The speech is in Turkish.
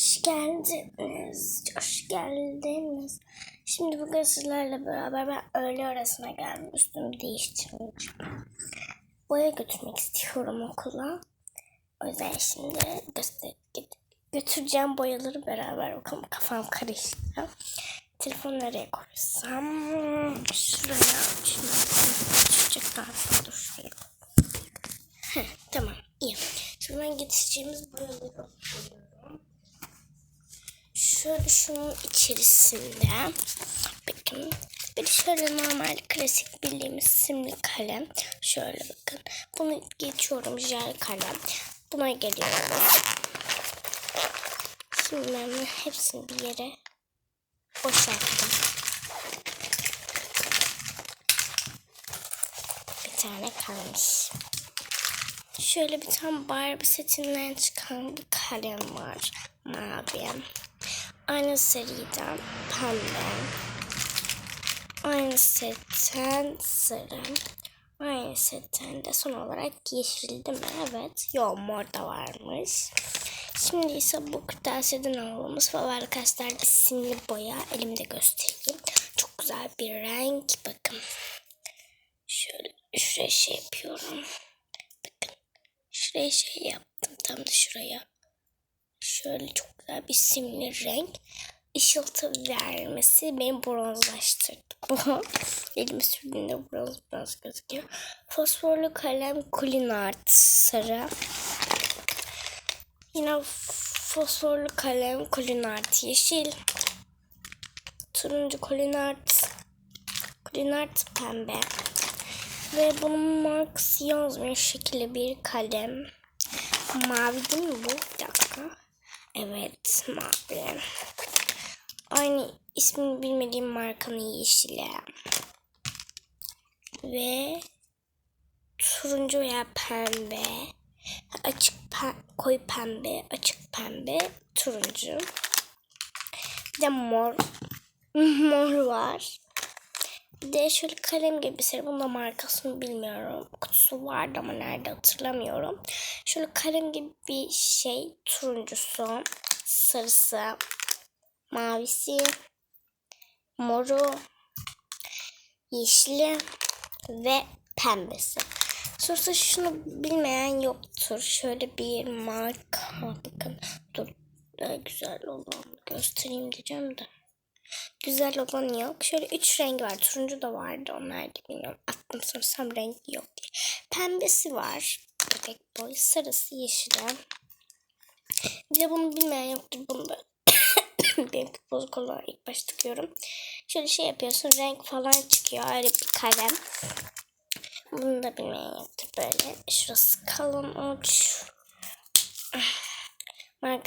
Hoş geldiniz. Hoş geldiniz. Şimdi bugün sizlerle beraber ben öğle arasına geldim. Üstümü değiştirmiş. Boya götürmek istiyorum okula. O yüzden şimdi göster götüreceğim boyaları beraber bakalım kafam karıştı. Telefonu nereye koysam? Şuraya. Şuraya. Kalsın. Dur şuraya. Heh, tamam iyi. Şimdi ben getireceğimiz boyaları alıyorum. Şöyle şunun içerisinde bakın bir şöyle normal klasik bildiğimiz simli kalem. Şöyle bakın. Bunu geçiyorum jel kalem. Buna geliyoruz. Şimdi ben hepsini bir yere boşalttım. Bir tane kalmış. Şöyle bir tane Barbie setinden çıkan bir kalem var. Mavi. Aynı seriden pembe. Aynı setten sarı. Aynı setten de son olarak yeşil değil mi? Evet. Yo mor da varmış. Şimdi ise bu kırtasiyeden aldığımız Faber Castell isimli boya elimde göstereyim. Çok güzel bir renk. Bakın. Şöyle şuraya şey yapıyorum. Bakın. Şuraya şey yaptım. Tam da şuraya. Şöyle çok güzel bir simli renk. Işıltı vermesi beni bronzlaştırdı. Bu elimi sürdüğümde bronz bronz gözüküyor. Fosforlu kalem Kulinart sarı. Yine fosforlu kalem Kulinart yeşil. Turuncu Kulinart. Kulinart pembe. Ve bunun markası yazmıyor şekilli bir kalem. Mavi değil mi bu? Bir dakika. Evet mavi. Aynı ismini bilmediğim markanın yeşili. Ve turuncu veya pembe. Açık pe koyu pembe, açık pembe, turuncu. Bir de mor. mor var. Bir de şöyle kalem gibi bir şey. Bunun markasını bilmiyorum. Kutusu vardı ama nerede hatırlamıyorum. Şöyle kalem gibi bir şey. Turuncusu, sarısı, mavisi, moru, yeşili ve pembesi. Sonuçta şunu bilmeyen yoktur. Şöyle bir marka. Bakın dur daha güzel olanı göstereyim diyeceğim de. Güzel olan yok. Şöyle üç rengi var. Turuncu da vardı. Onlar da bilmiyorum. Aklım sorsam rengi yok diye. Pembesi var. Tek boy. Sarısı yeşili. Bir de bunu bilmeyen yoktur. Bunu da benimki bozuk olan ilk başta tıkıyorum. Şöyle şey yapıyorsun. Renk falan çıkıyor. Ayrı bir kalem. Bunu da bilmeyen yoktur. Böyle. Şurası kalın uç.